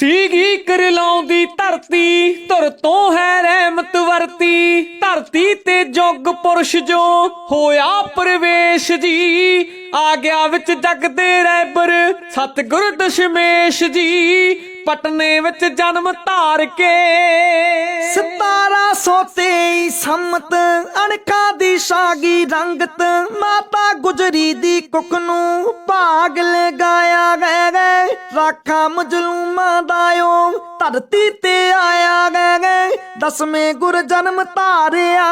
ਸੀਗੀ ਕਰਲਾਉਂਦੀ ਧਰਤੀ, ਧੁਰ ਤੋਂ ਹੈ ਰਹਿਮਤ ਵਰਤੀ। ਧਰਤੀ ਤੇ ਜੁਗ ਪੁਰਸ਼ ਜੋ ਹੋਇਆ ਪ੍ਰਵੇਸ਼ ਜੀ। ਆ ਗਿਆ ਵਿੱਚ ਜਗ ਦੇ ਰਹਿਬਰ ਸਤਿਗੁਰ ਦਸ਼ਮੇਸ਼ ਜੀ। ਪਟਨੇ ਵਿੱਚ ਜਨਮ ਧਾਰ ਕੇ। 1723 ਸੰਮਤ ਅਣਖਾਂ ਦੀ ਸਾਗੀ ਰੰਗਤ ਮਾਤਾ ਗੁਜਰੀ ਦੀ ਕੁੱਖ ਨੂੰ ਭਾਗ ਲਗਾਇਆ ਗਏ ਗਏ। ਰਾਖਾ ਮਜਲੂਮਾਂ ਦਾਇਓ ਧਰਤੀ ਤੇ ਆਇਆ ਗਏ ਗਏ। ਦਸਵੇਂ ਗੁਰ ਜਨਮ ਧਾਰਿਆ।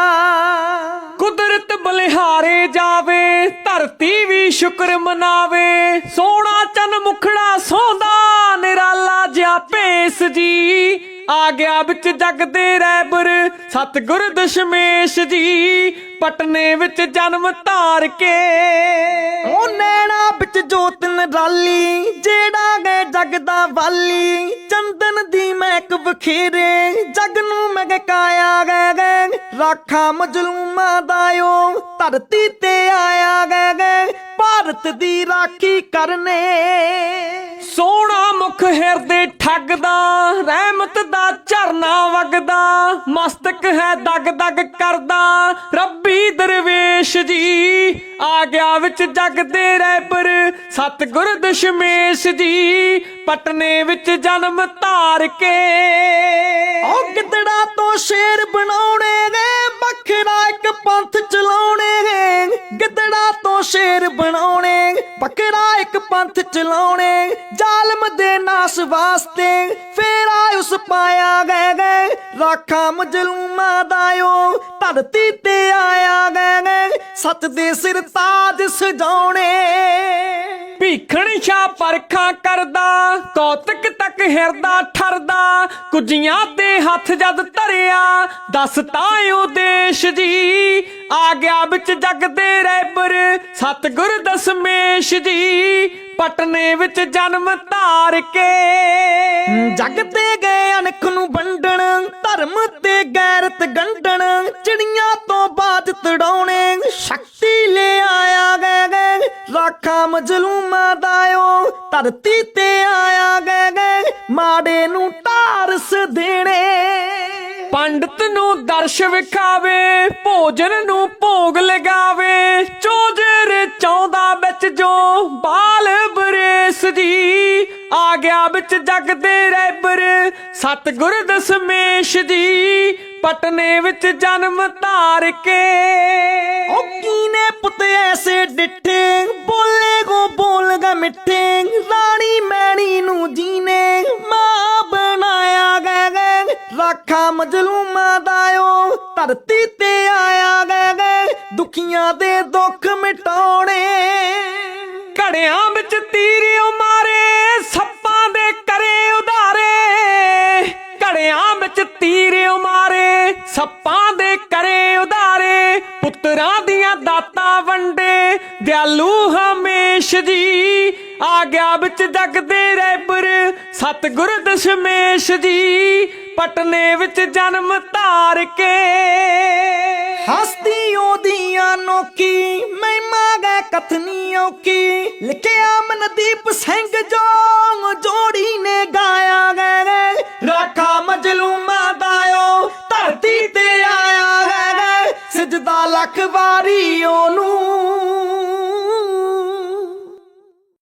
ਕੁਦਰਤ ਬਲਿਹਾਰੇ ਜਾਵੇ, ਧਰਤੀ ਵੀ ਸ਼ੁਕਰ ਮਨਾਵੇ। ਸੋਹਣਾ ਚੰਨ ਮੁਖੜਾ ਸੌਂਦਾ, ਨਿਰਾਲਾ ਜਿਆ ਭੇਸ ਜੀ। ਆ ਗਿਆ ਵਿੱਚ ਜਗ ਦੇ ਰਹਿਬਰ ਸਤਿਗੁਰ ਦਸ਼ਮੇਸ਼ ਜੀ। ਪਟਨੇ ਵਿੱਚ ਜਨਮ ਧਾਰ ਕੇ। ਉਹ ਨੈਣਾ ਵਿੱਚ ਜੋਤ ਨਰਾਲੀ ਜਿਹੜਾ ਗਏ ਜਗ ਦਾ ਵਾਲੀ। ਚੰਦਨ ਦੀ ਮਹਿਕ ਬਖੇਰੇ ਜਗ ਨੂੰ ਮਹਿਕਾਇਆ ਗਏ ਗਏ ਰਾਖਾ ਮਜਲੂਮਾਂ ਦਾਇਓ ਧਰਤੀ ਤੇ ਆਇਆ ਗਏ ਗਏ ਭਾਰਤ ਦੀ ਰਾਖੀ ਕਰਨੇ। ਸੋਹਣਾ ਮੁਖ ਹਿਰਦੇ ਠੱਗਦਾ ਰਹਿਮਤ ਦਾ ਝਰਨਾ ਵਗਦਾ। ਮਸਤਕ ਹੈ ਦਗ ਦਗ ਕਰਦਾ ਰੱਬੀ ਦਰਵੇਸ਼ ਜੀ ਆ ਗਿਆ ਵਿੱਚ ਜਗ ਦੇ ਰਹਿਬਰ ਸਤਿਗੁਰ ਦਸ਼ਮੇਸ਼ ਜੀ ਪਟਨੇ ਵਿੱਚ ਜਨਮ ਧਾਰ ਕੇ। ਉਹ ਗਿੱਦੜਾ ਤੋਂ ਸ਼ੇਰ ਬਣਾਉਣੇ ਗੇ ਵੱਖਰਾ ਇੱਕ ਪੰਥ ਚਲਾਉਣੇ ਗੇ ਗਿੱਦੜਾ ਤੋਂ ਸ਼ੇਰ ਬਣਾਉਣੇ ਵੱਖਰਾ ਇੱਕ ਪੰਥ ਚਲਾਉਣੇ। ਜ਼ਾਲਮ ਦੇ ਨਾਸ ਵਾਸਤੇ ਫੇਰ ਆ ਉਸ ਪਾਇਆ ਗਏ ਗਏ ਰਾਖਾ ਮਜਲੂਮਾਂ ਦਾਇਓ ਧਰਤੀ ਤੇ ਆਇਆ ਸੱਚ ਦੇ ਸਿਰ ਤਾਜ ਸਜਾਉਣੇ। ਭੀਖਣ ਛਾ ਪਰਖਾਂ ਕਰਦਾ ਕੌਤਕ ਤੱਕ ਹਿਰਦਾ ਠਰਦਾ ਕੁਜੀਆਂ ਤੇ ਹੱਥ ਜਦ ਧਰਿਆ ਦੱਸ ਤਾਂ ਉਦੇਸ਼ ਜੀ ਆ ਗਿਆ ਵਿੱਚ ਜਗ ਦੇ ਰਹਿਬਰ ਸਤਿਗੁਰ ਦਸਮੇਸ਼ ਜੀ ਪਟਨੇ ਵਿੱਚ ਜਨਮ ਧਾਰ ਕੇ ਜਗ ਤੇ ਗਏ ਅਣਖ ਨੂੰ ਵੰਡਣ ਧਰਮ ਤੇ ਗੈਰਤ ਗੰਢਣ ਚਿੜੀਆਂ ਤੋਂ ਤੜਾਉਣੇ ਸ਼ਕਤੀ ਲੈ ਆਇਆ ਗਏ ਗਏ। ਰਾਖਾ ਮਜਲੂਮਾਂ ਦਾਇਓ ਧਰਤੀ ਤੇ ਆਇਆ ਗਏ ਗਏ। ਮਾੜੇ ਨੂੰ ਟਾਰਸ ਦੇਣੇ। ਪੰਡਤ ਨੂੰ ਦਰਸ਼ ਵਿਖਾਵੇ, ਭੋਜਨ ਨੂੰ ਭੋਗ ਲਗਾਵੇ। ਚੋਜਰ ਚਾਹੁੰਦਾ ਵਿੱਚ ਜੋ ਬਾਲ ਬਰੇਸ ਜੀ। ਆ ਗਿਆ ਵਿੱਚ ਜਗ ਦੇ ਰਹਿਬਰ ਸਤਿਗੁਰ ਦਸਮੇਸ਼ ਜੀ। ਪਟਨੇ ਵਿੱਚ ਜਨਮ ਧਾਰ ਕੇ ਉਹ ਕੀਨੇ ਪੁੱਤ ਐਸੇ ਡਿੱਠੇ? ਬੋਲੇ ਗੋ ਬੋਲਗਾ ਮਿੱਠੇ। ਰਾਣੀ ਮੈਣੀ ਨੂੰ ਜੀਨੇ। ਮਾਂ ਬਣਾਇਆ ਗਏ ਗਏ ਰਾਖਾ ਮਜਲੂਮਾਂ ਦਾਇਓ ਧਰਤੀ ਤੇ ਆਇਆ ਗਏ ਗਏ ਦੁਖੀਆਂ ਦੇ ਦੁੱਖ ਮਿਟਾਉਣੇ। ਘੜਿਆਂ ਵਿੱਚ ਤੀਰਿਓ ਪੁੱਤਰਾਂ ਦੀਆਂ ਦਾਤਾਂ ਵੰਡੇ, ਦਿਆਲੂ ਹਮੇਸ਼ ਜੀ। ਆ ਗਿਆ ਵਿੱਚ ਜਗ ਦੇ ਰਹਿਬਰ ਦਸ਼ਮੇਸ਼ ਜੀ। ਪਟਨੇ ਵਿੱਚ ਜਨਮ ਧਾਰ ਕੇ ਹਸਤੀ ਉਹਦੀ ਨੋਕੀ, ਮਹਿਮਾ ਗਏ ਕਥਨੀ ਔਖੀ ਲਿਖਿਆ ਮਨਦੀਪ ਸਿੰਘ ਜੋ ਲੱਖ ਵਾਰੀ ਉਹਨੂੰ